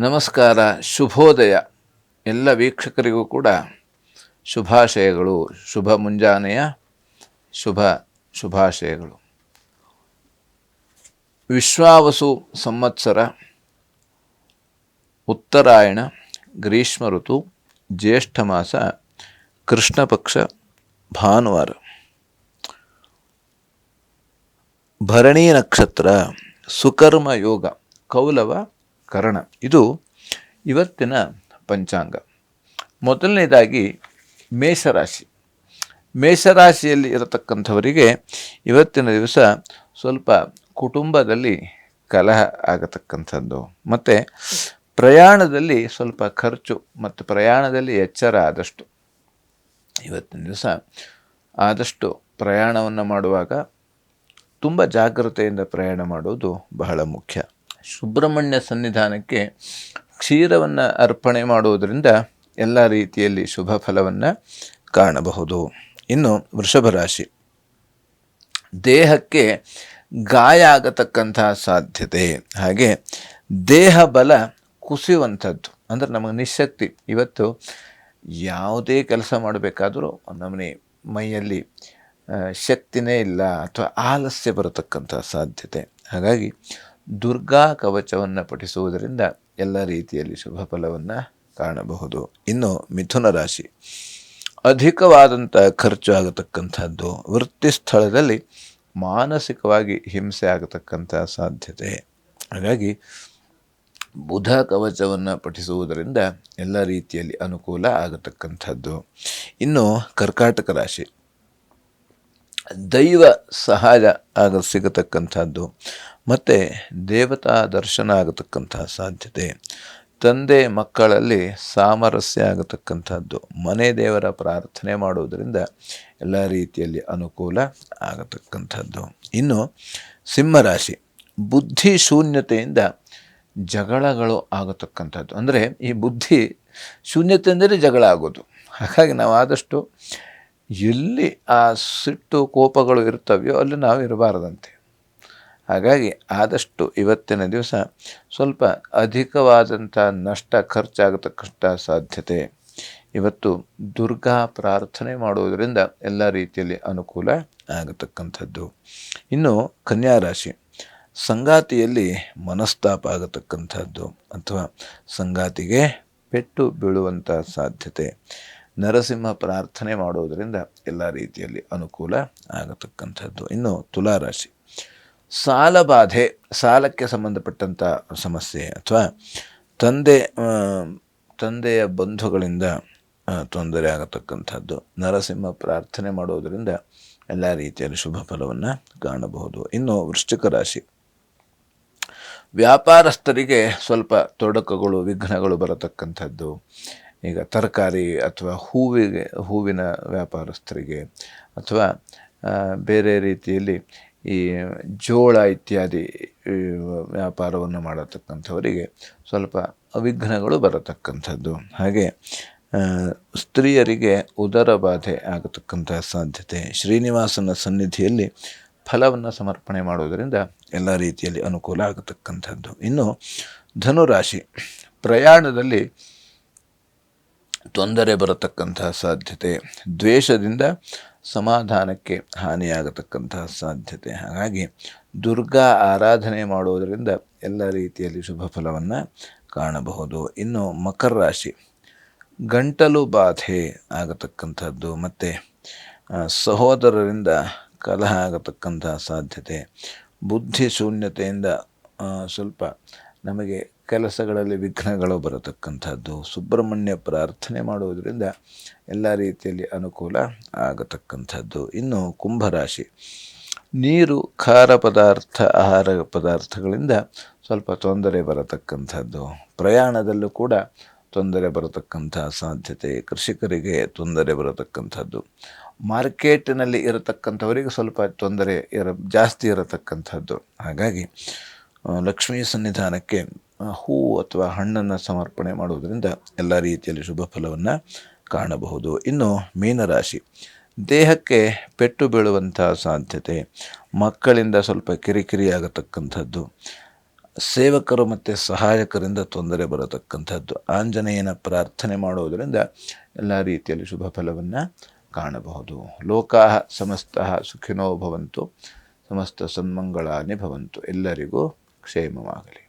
ನಮಸ್ಕಾರ, ಶುಭೋದಯ. ಎಲ್ಲ ವೀಕ್ಷಕರಿಗೂ ಕೂಡ ಶುಭಾಶಯಗಳು. ಶುಭ ಮುಂಜಾನೆಯ ಶುಭ ಶುಭಾಶಯಗಳು. ವಿಶ್ವಾವಸು ಸಂವತ್ಸರ, ಉತ್ತರಾಯಣ, ಗ್ರೀಷ್ಮ ಋತು, ಜ್ಯೇಷ್ಠ ಮಾಸ, ಕೃಷ್ಣ ಪಕ್ಷ, ಭಾನುವಾರ. ಭರಣಿ ನಕ್ಷತ್ರ, ಸುಕರ್ಮ ಯೋಗ, ಕೌಲವ ಕರಣ. ಇದು ಇವತ್ತಿನ ಪಂಚಾಂಗ. ಮೊದಲನೇದಾಗಿ ಮೇಷರಾಶಿ. ಮೇಷರಾಶಿಯಲ್ಲಿ ಇರತಕ್ಕಂಥವರಿಗೆ ಇವತ್ತಿನ ದಿವಸ ಸ್ವಲ್ಪ ಕುಟುಂಬದಲ್ಲಿ ಕಲಹ ಆಗತಕ್ಕಂಥದ್ದು. ಮತ್ತು ಪ್ರಯಾಣದಲ್ಲಿ ಸ್ವಲ್ಪ ಖರ್ಚು ಮತ್ತು ಪ್ರಯಾಣದಲ್ಲಿ ಎಚ್ಚರ ಆದಷ್ಟು. ಇವತ್ತಿನ ದಿವಸ ಆದಷ್ಟು ಪ್ರಯಾಣವನ್ನು ಮಾಡುವಾಗ ತುಂಬ ಜಾಗ್ರತೆಯಿಂದ ಪ್ರಯಾಣ ಮಾಡುವುದು ಬಹಳ ಮುಖ್ಯ. ಸುಬ್ರಹ್ಮಣ್ಯ ಸನ್ನಿಧಾನಕ್ಕೆ ಕ್ಷೀರವನ್ನು ಅರ್ಪಣೆ ಮಾಡುವುದರಿಂದ ಎಲ್ಲ ರೀತಿಯಲ್ಲಿ ಶುಭ ಫಲವನ್ನು ಕಾಣಬಹುದು. ಇನ್ನು ವೃಷಭ ರಾಶಿ. ದೇಹಕ್ಕೆ ಗಾಯ ಆಗತಕ್ಕಂತಹ ಸಾಧ್ಯತೆ. ಹಾಗೆ ದೇಹ ಬಲ ಕುಸಿಯುವಂಥದ್ದು. ಅಂದರೆ ನಮಗೆ ನಿಶಕ್ತಿ. ಇವತ್ತು ಯಾವುದೇ ಕೆಲಸ ಮಾಡಬೇಕಾದರೂ ನಮ್ಮನೆ ಮೈಯಲ್ಲಿ ಶಕ್ತಿನೇ ಇಲ್ಲ ಅಥವಾ ಆಲಸ್ಯ ಬರತಕ್ಕಂಥ ಸಾಧ್ಯತೆ. ಹಾಗಾಗಿ ದುರ್ಗಾ ಕವಚವನ್ನು ಪಠಿಸುವುದರಿಂದ ಎಲ್ಲ ರೀತಿಯಲ್ಲಿ ಶುಭ ಫಲವನ್ನು ಕಾಣಬಹುದು. ಇನ್ನು ಮಿಥುನ ರಾಶಿ. ಅಧಿಕವಾದಂಥ ಖರ್ಚು ಆಗತಕ್ಕಂಥದ್ದು ವೃತ್ತಿ ಸ್ಥಳದಲ್ಲಿ ಮಾನಸಿಕವಾಗಿ ಹಿಂಸೆ ಆಗತಕ್ಕಂಥ ಸಾಧ್ಯತೆ. ಹಾಗಾಗಿ ಬುಧ ಕವಚವನ್ನು ಪಠಿಸುವುದರಿಂದ ಎಲ್ಲ ರೀತಿಯಲ್ಲಿ ಅನುಕೂಲ ಆಗತಕ್ಕಂಥದ್ದು. ಇನ್ನು ಕರ್ಕಾಟಕ ರಾಶಿ. ದೈವ ಸಹಾಯ ಆಗ ಸಿಗತಕ್ಕಂಥದ್ದು. ಮತ್ತು ದೇವತಾ ದರ್ಶನ ಆಗತಕ್ಕಂತಹ ಸಾಧ್ಯತೆ. ತಂದೆ ಮಕ್ಕಳಲ್ಲಿ ಸಾಮರಸ್ಯ ಆಗತಕ್ಕಂಥದ್ದು. ಮನೆ ದೇವರ ಪ್ರಾರ್ಥನೆ ಮಾಡುವುದರಿಂದ ಎಲ್ಲ ರೀತಿಯಲ್ಲಿ ಅನುಕೂಲ ಆಗತಕ್ಕಂಥದ್ದು. ಇನ್ನು ಸಿಂಹರಾಶಿ. ಬುದ್ಧಿ ಶೂನ್ಯತೆಯಿಂದ ಜಗಳಗಳು ಆಗತಕ್ಕಂಥದ್ದು. ಅಂದರೆ ಈ ಬುದ್ಧಿ ಶೂನ್ಯತೆ ಅಂದರೆ ಜಗಳ ಆಗೋದು. ಹಾಗಾಗಿ ನಾವು ಆದಷ್ಟು ಎಲ್ಲಿ ಆ ಸಿಟ್ಟು ಕೋಪಗಳು ಇರ್ತವೆಯೋ ಅಲ್ಲಿ ನಾವು ಇರಬಾರದಂತೆ. ಹಾಗಾಗಿ ಆದಷ್ಟು ಇವತ್ತಿನ ದಿವಸ ಸ್ವಲ್ಪ ಅಧಿಕವಾದಂಥ ನಷ್ಟ ಖರ್ಚಾಗತಕ್ಕಂಥ ಸಾಧ್ಯತೆ. ಇವತ್ತು ದುರ್ಗಾ ಪ್ರಾರ್ಥನೆ ಮಾಡುವುದರಿಂದ ಎಲ್ಲ ರೀತಿಯಲ್ಲಿ ಅನುಕೂಲ ಆಗತಕ್ಕಂಥದ್ದು. ಇನ್ನು ಕನ್ಯಾ ರಾಶಿ ಸಂಗಾತಿಯಲ್ಲಿ ಮನಸ್ತಾಪ ಆಗತಕ್ಕಂಥದ್ದು ಅಥವಾ ಸಂಗಾತಿಗೆ ಪೆಟ್ಟು ಬೀಳುವಂಥ ಸಾಧ್ಯತೆ. ನರಸಿಂಹ ಪ್ರಾರ್ಥನೆ ಮಾಡುವುದರಿಂದ ಎಲ್ಲ ರೀತಿಯಲ್ಲಿ ಅನುಕೂಲ ಆಗತಕ್ಕಂಥದ್ದು. ಇನ್ನು ತುಲಾರಾಶಿ ಸಾಲ ಬಾಧೆ, ಸಾಲಕ್ಕೆ ಸಂಬಂಧಪಟ್ಟಂಥ ಸಮಸ್ಯೆ ಅಥವಾ ತಂದೆ ತಂದೆಯ ಬಂಧುಗಳಿಂದ ತೊಂದರೆ ಆಗತಕ್ಕಂಥದ್ದು. ನರಸಿಂಹ ಪ್ರಾರ್ಥನೆ ಮಾಡೋದರಿಂದ ಎಲ್ಲ ರೀತಿಯಲ್ಲಿ ಶುಭ ಫಲವನ್ನು ಕಾಣಬಹುದು. ಇನ್ನು ವೃಶ್ಚಿಕ ರಾಶಿ. ವ್ಯಾಪಾರಸ್ಥರಿಗೆ ಸ್ವಲ್ಪ ತೊಡಕುಗಳು, ವಿಘ್ನಗಳು ಬರತಕ್ಕಂಥದ್ದು. ಈಗ ತರಕಾರಿ ಅಥವಾ ಹೂವಿಗೆ, ಹೂವಿನ ವ್ಯಾಪಾರಸ್ಥರಿಗೆ ಅಥವಾ ಬೇರೆ ರೀತಿಯಲ್ಲಿ ಈ ಜೋಳ ಇತ್ಯಾದಿ ವ್ಯಾಪಾರವನ್ನು ಮಾಡತಕ್ಕಂಥವರಿಗೆ ಸ್ವಲ್ಪ ವಿಘ್ನಗಳು ಬರತಕ್ಕಂಥದ್ದು. ಹಾಗೆ ಸ್ತ್ರೀಯರಿಗೆ ಉದರ ಬಾಧೆ ಆಗತಕ್ಕಂಥ ಸಾಧ್ಯತೆ. ಶ್ರೀನಿವಾಸನ ಸನ್ನಿಧಿಯಲ್ಲಿ ಫಲವನ್ನು ಸಮರ್ಪಣೆ ಮಾಡುವುದರಿಂದ ಎಲ್ಲ ರೀತಿಯಲ್ಲಿ ಅನುಕೂಲ ಆಗತಕ್ಕಂಥದ್ದು. ಇನ್ನು, ಧನುರಾಶಿ, ಪ್ರಯಾಣದಲ್ಲಿ ತೊಂದರೆ ಬರತಕ್ಕಂತಹ ಸಾಧ್ಯತೆ. ದ್ವೇಷದಿಂದ ಸಮಾಧಾನಕ್ಕೆ ಹಾನಿಯಾಗತಕ್ಕಂತಹ ಸಾಧ್ಯತೆ. ಹಾಗಾಗಿ ದುರ್ಗಾ ಆರಾಧನೆ ಮಾಡುವುದರಿಂದ ಎಲ್ಲ ರೀತಿಯಲ್ಲಿ ಶುಭ ಫಲವನ್ನು ಕಾಣಬಹುದು. ಇನ್ನು ಮಕರ ರಾಶಿ, ಗಂಟಲು ಬಾಧೆ ಆಗತಕ್ಕಂಥದ್ದು ಮತ್ತು ಸಹೋದರರಿಂದ ಕಲಹ ಆಗತಕ್ಕಂತಹ ಸಾಧ್ಯತೆ ಬುದ್ಧಿ ಶೂನ್ಯತೆಯಿಂದ ಸ್ವಲ್ಪ ನಮಗೆ ಕೆಲಸಗಳಲ್ಲಿ ವಿಘ್ನಗಳು ಬರತಕ್ಕಂಥದ್ದು, ಸುಬ್ರಹ್ಮಣ್ಯ ಪ್ರಾರ್ಥನೆ ಮಾಡುವುದರಿಂದ ಎಲ್ಲ ರೀತಿಯಲ್ಲಿ ಅನುಕೂಲ ಆಗತಕ್ಕಂಥದ್ದು. ಇನ್ನು ಕುಂಭರಾಶಿ, ನೀರು, ಖಾರ ಪದಾರ್ಥ, ಆಹಾರ ಪದಾರ್ಥಗಳಿಂದ ಸ್ವಲ್ಪ ತೊಂದರೆ ಬರತಕ್ಕಂಥದ್ದು. ಪ್ರಯಾಣದಲ್ಲೂ ಕೂಡ ತೊಂದರೆ ಬರತಕ್ಕಂಥ ಸಾಧ್ಯತೆ, ಕೃಷಿಕರಿಗೆ ತೊಂದರೆ ಬರತಕ್ಕಂಥದ್ದು. ಮಾರ್ಕೆಟಿನಲ್ಲಿ ಇರತಕ್ಕಂಥವರಿಗೆ ಸ್ವಲ್ಪ ತೊಂದರೆ ಇರ, ಜಾಸ್ತಿ ಇರತಕ್ಕಂಥದ್ದು. ಹಾಗಾಗಿ ಲಕ್ಷ್ಮೀ ಸನ್ನಿಧಾನಕ್ಕೆ ಹೂ ಅಥವಾ ಹಣ್ಣನ್ನು ಸಮರ್ಪಣೆ ಮಾಡುವುದರಿಂದ ಎಲ್ಲ ರೀತಿಯಲ್ಲಿ ಶುಭ ಫಲವನ್ನು ಕಾಣಬಹುದು. ಇನ್ನು ಮೀನರಾಶಿ. ದೇಹಕ್ಕೆ ಪೆಟ್ಟು ಬೀಳುವಂಥ ಸಾಧ್ಯತೆ, ಮಕ್ಕಳಿಂದ ಸ್ವಲ್ಪ ಕಿರಿಕಿರಿ ಆಗತಕ್ಕಂಥದ್ದು, ಸೇವಕರು ಮತ್ತು ಸಹಾಯಕರಿಂದ ತೊಂದರೆ ಬರತಕ್ಕಂಥದ್ದು, ಆಂಜನೇಯನ ಪ್ರಾರ್ಥನೆ ಮಾಡುವುದರಿಂದ ಎಲ್ಲ ರೀತಿಯಲ್ಲಿ ಶುಭ ಫಲವನ್ನು ಕಾಣಬಹುದು. ಲೋಕಾ ಸಮಸ್ತ ಸುಖಿನೋ ಭವಂತು, ಸಮಸ್ತ ಸನ್ಮಂಗಳಾನಿ ಭವಂತು. ಎಲ್ಲರಿಗೂ ക്ഷേമമാകലേ